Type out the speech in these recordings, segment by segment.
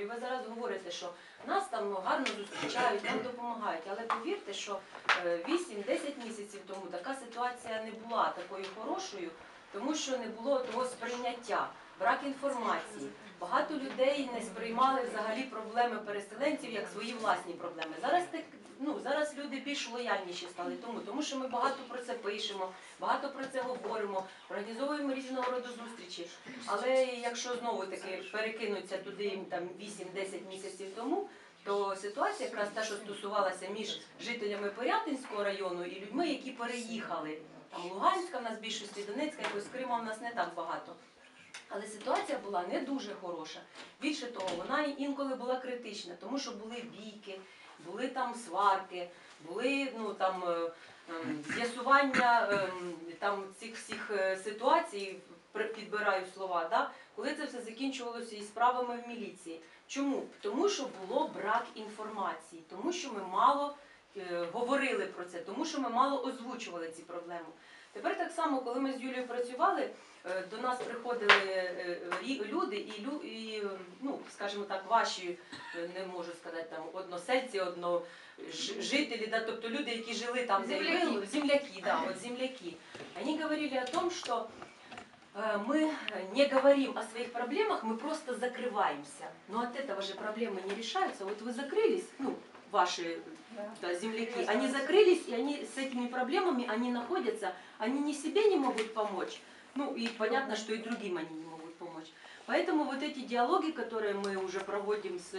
історію. Ви зараз говорите, що нас там гарно зустрічають, нам допомагають. Але повірте, що е, 8-10 місяців тому така ситуація не була такою хорошою, тому що не було того сприйняття, брак інформації. Багато людей не сприймали взагалі проблеми переселенців як свої власні проблеми. Зараз ну зараз більш лояльніші стали тому, тому що ми багато про це пишемо, багато про це говоримо, організовуємо різного роду зустрічі. Але якщо знову таки перекинуться туди там 8-10 місяців тому, то ситуація якраз та, що стосувалася між жителями Порятинського району і людьми, які переїхали. Там Луганська в нас більшості, Донецька, якось Крима в нас не так багато. Але ситуація була не дуже хороша. Більше того, вона інколи була критична, тому що були бійки, були там сварки, були ну там е, ем, з'ясування ем, там цих всіх е, ситуацій, підбираю слова, да? коли це все закінчувалося із справами в міліції. Чому? Тому що було брак інформації, тому що ми мало е, говорили про це, тому що ми мало озвучували ці проблеми. Тепер так само, коли ми з Юлією працювали, е, до нас приходили е, рі- люди і, лю- і е, ну, скажімо так, ваші, е, не можу сказати, там односельці, одно, ж- жителі, да, тобто люди, які жили там, де Земляки. жили, земляки, да, вот земляки. Они говорили о том, что э, мы не говорим о своих проблемах, мы просто закрываемся. Но от этого же проблемы не решаются. Вот вы закрылись, ну, ваши да, земляки, они закрылись, и они с этими проблемами, они находятся, они ни себе не могут помочь, ну и понятно, что и другим они не могут помочь. Поэтому вот эти диалоги, которые мы уже проводим с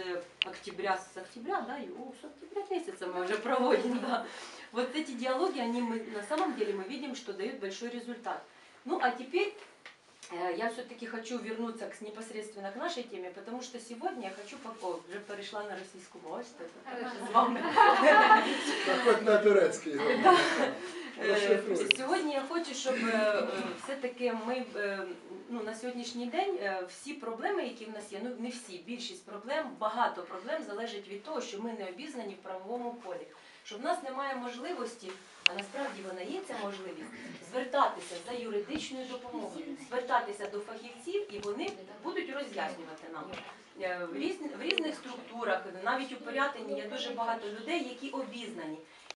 октября, с октября, да, и, о, с октября месяца мы уже проводим, да, вот эти диалоги, они мы, на самом деле мы видим, что дают большой результат. Ну а теперь я все-таки хочу вернуться к, непосредственно к нашей теме, потому что сегодня я хочу, о, уже перешла на российскую мову, что это вами. Так хоч на турецький. Сьогодні я хочу, щоб е, все-таки ми ну, на сьогоднішній день всі проблеми, які в нас є, ну не всі, більшість проблем, багато проблем залежить від того, що ми не обізнані в правовому полі. Що в нас немає можливості, а насправді вона є ця можливість, звертатися за юридичною допомогою, звертатися до фахівців, і вони будуть роз'яснювати нам. Е, В, різних структурах, навіть у Порятині є дуже багато людей, які обізнані,